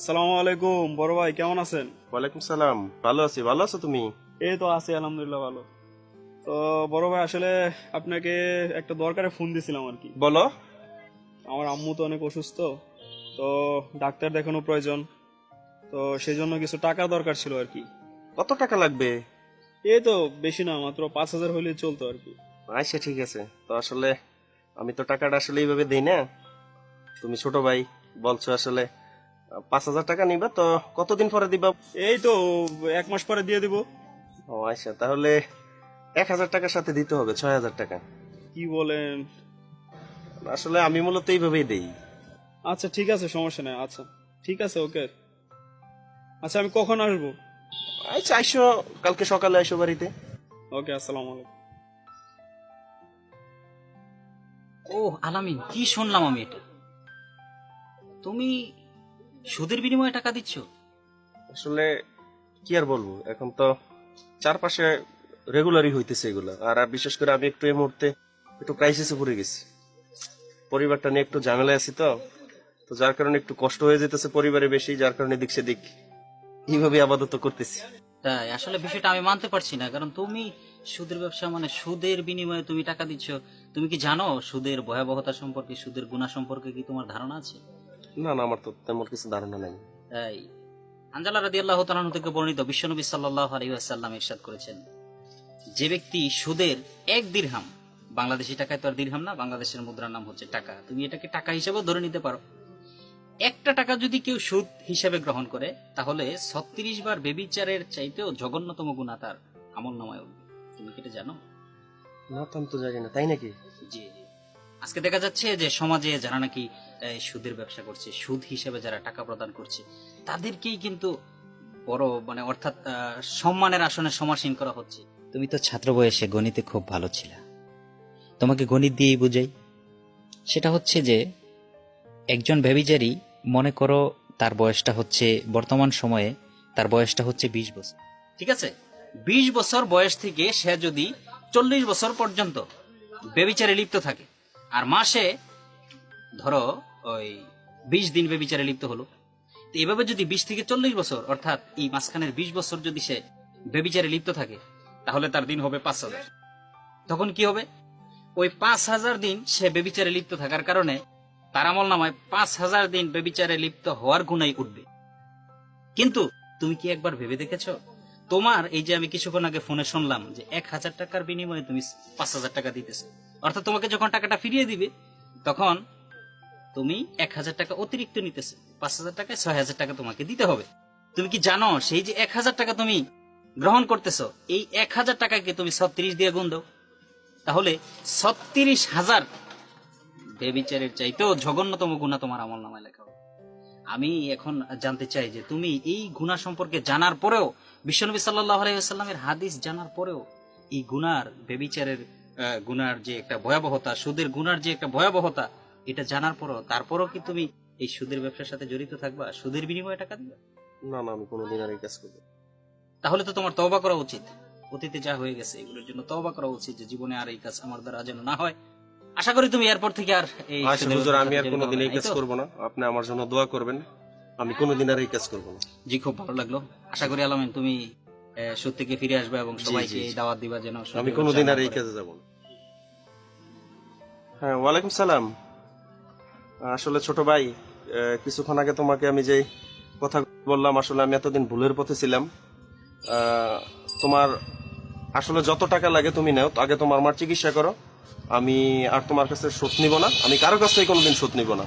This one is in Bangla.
আসসালামু আলাইকুম বড় ভাই কেমন আছেন? ওয়ালাইকুম সালাম। ভালো আছি ভালো আছো তুমি? এই তো আছি আলহামদুলিল্লাহ ভালো। তো বড় ভাই আসলে আপনাকে একটা দরকারে ফোন দিছিলাম আর কি। বলো। আমার আম্মু তো অনেক অসুস্থ তো ডাক্তার দেখানো প্রয়োজন তো সেই জন্য কিছু টাকা দরকার ছিল আর কি। কত টাকা লাগবে? এই তো বেশি না মাত্র পাঁচ হাজার হলে চলতো আর কি। আচ্ছা ঠিক আছে। তো আসলে আমি তো টাকাটা আসলে এইভাবে দিই না। তুমি ছোট ভাই বলছো আসলে পাঁচ হাজার টাকা নিবা তো কতদিন পরে দিবা? এই তো এক মাস পরে দিয়ে দিব। ও আচ্ছা তাহলে এক হাজার টাকার সাথে দিতে হবে ছয় হাজার টাকা। কি বলেন? আসলে আমি মূলত এইভাবেই দেই। আচ্ছা ঠিক আছে সমস্যা নেই আচ্ছা। ঠিক আছে ওকে। আচ্ছা আমি কখন আসব? আচ্ছা আইসো কালকে সকালে আইসো বাড়িতে। ওকে আসসালামু আলাইকুম। ও আলামিন কি শুনলাম আমি এটা? তুমি সুদের বিনিময়ে টাকা দিচ্ছ? আসলে কি আর বলব এখন তো চারপাশে রেগুলারই হইতেছে এগুলো। আর আর বিশেষ করে আমি একটু এই মুহূর্তে একটু ক্রাইসিসে পড়ে গেছি। পরিবারটা নিয়ে একটু ঝামেলায় আছি তো। তো যার কারণে একটু কষ্ট হয়ে যেতেছে পরিবারে বেশি যার কারণে দিক সেদিক এইভাবে আপাতত করতেছি। তাই আসলে বিষয়টা আমি মানতে পারছি না। কারণ তুমি সুদের ব্যবসা মানে সুদের বিনিময়ে তুমি টাকা দিচ্ছ। তুমি কি জানো সুদের ভয়াবহতা সম্পর্কে সুদের গুণা সম্পর্কে কি তোমার ধারণা আছে? না না আমার তো তেমন কিছু ধারণা নাই। তাই আঞ্জালা রাদি আল্লাহ তালানু থেকে বর্ণিত বিশ্বনবী সাল্লাহ আলহিহাসাল্লাম ইরশাদ করেছেন যে ব্যক্তি সুদের এক দিরহাম বাংলাদেশি টাকায় তো আর দিরহাম না বাংলাদেশের মুদ্রার নাম হচ্ছে টাকা। তুমি এটাকে টাকা হিসেবে ধরে নিতে পারো। একটা টাকা যদি কেউ সুদ হিসেবে গ্রহণ করে তাহলে ছত্রিশ বার বেবিচারের চাইতেও জঘন্যতম গুণা তার আমল নামায় উঠবে। তুমি কি এটা জানো? না তো জানি না। তাই নাকি? জি জি। আজকে দেখা যাচ্ছে যে সমাজে যারা নাকি সুদের ব্যবসা করছে সুদ হিসেবে যারা টাকা প্রদান করছে তাদেরকেই কিন্তু বড় মানে অর্থাৎ সম্মানের আসনে সমাসীন করা হচ্ছে। তুমি তো ছাত্র বয়সে গণিতে খুব ভালো ছিল। তোমাকে গণিত দিয়েই বুঝাই। সেটা হচ্ছে যে একজন ব্যবিচারী মনে করো তার বয়সটা হচ্ছে বর্তমান সময়ে তার বয়সটা হচ্ছে বিশ বছর। ঠিক আছে? বিশ বছর বয়স থেকে সে যদি চল্লিশ বছর পর্যন্ত বেবিচারে লিপ্ত থাকে আর মাসে, ধরো, ওই বিশ দিন বেবিচারে লিপ্ত হলো। তো এভাবে যদি বিশ থেকে চল্লিশ বছর, অর্থাৎ এই মাঝখানের বিশ বছর যদি সে বেবিচারে লিপ্ত থাকে, তাহলে তার দিন হবে পাঁচ হাজার। তখন কি হবে? ওই পাঁচ হাজার দিন সে বেবিচারে লিপ্ত থাকার কারণে তার আমল নামায় পাঁচ হাজার দিন বেবিচারে লিপ্ত হওয়ার গুণাই উঠবে। কিন্তু তুমি কি একবার ভেবে দেখেছ? তোমার এই যে আমি কিছুক্ষণ আগে ফোনে শুনলাম যে এক হাজার টাকার বিনিময়ে তুমি পাঁচ হাজার টাকা দিতেছো। অর্থাৎ তোমাকে যখন টাকাটা ফিরিয়ে দিবে, তখন তুমি এক হাজার টাকা অতিরিক্ত নিতেছো। পাঁচ হাজার টাকায় ছয় হাজার টাকা তোমাকে দিতে হবে। তুমি কি জানো সেই যে এক হাজার টাকা তুমি গ্রহণ করতেছো, এই এক হাজার টাকাকে তুমি ছত্রিশ দিয়ে গুণ দাও? তাহলে ছত্রিশ হাজার বেবিচারের চাইতেও জঘন্যতম গুণা তোমার আমল নামায় লেখা হবে আমি এখন জানতে চাই যে তুমি এই গুণা সম্পর্কে জানার পরেও বিশ্বনবী সাল্লাহ আলাইসাল্লামের হাদিস জানার পরেও এই গুনার বেবিচারের গুনার যে একটা ভয়াবহতা সুদের গুনার যে একটা ভয়াবহতা এটা জানার পরও তারপরও কি তুমি এই সুদের ব্যবসার সাথে জড়িত থাকবা? সুদের বিনিময়ে টাকা দিবে? না না আমি কোনোদিন আর এই কাজ করব। তাহলে তো তোমার তওবা করা উচিত। অতীতে যা হয়ে গেছে এগুলোর জন্য তওবা করা উচিত যে জীবনে আর এই কাজ আমার দ্বারা যেন না হয়। আশা করি তুমি এরপর থেকে আর এই আচ্ছা হুজুর আমি আর কোনোদিন এই কাজ করব না। আপনি আমার জন্য দোয়া করবেন। আমি কোনোদিন আর এই কাজ করব না। জি খুব ভালো লাগল। আশা করি আলামিন তুমি থেকে ফিরে আসবে এবং সবাইকে। দাওয়াত দিবা যেন আমি কোনোদিন আর এই কাজে যাব না। হ্যাঁ ওয়ালাইকুম সালাম। আসলে ছোট ভাই কিছুক্ষণ আগে তোমাকে আমি যে কথা বললাম আসলে আমি এতদিন ভুলের পথে ছিলাম। আহ, তোমার আসলে যত টাকা লাগে তুমি নাও আগে তোমার আমার চিকিৎসা করো। আমি আর তোমার কাছে শোধ নিব না। আমি কারও কাছ থেকে কোনোদিন শোধ নিব না।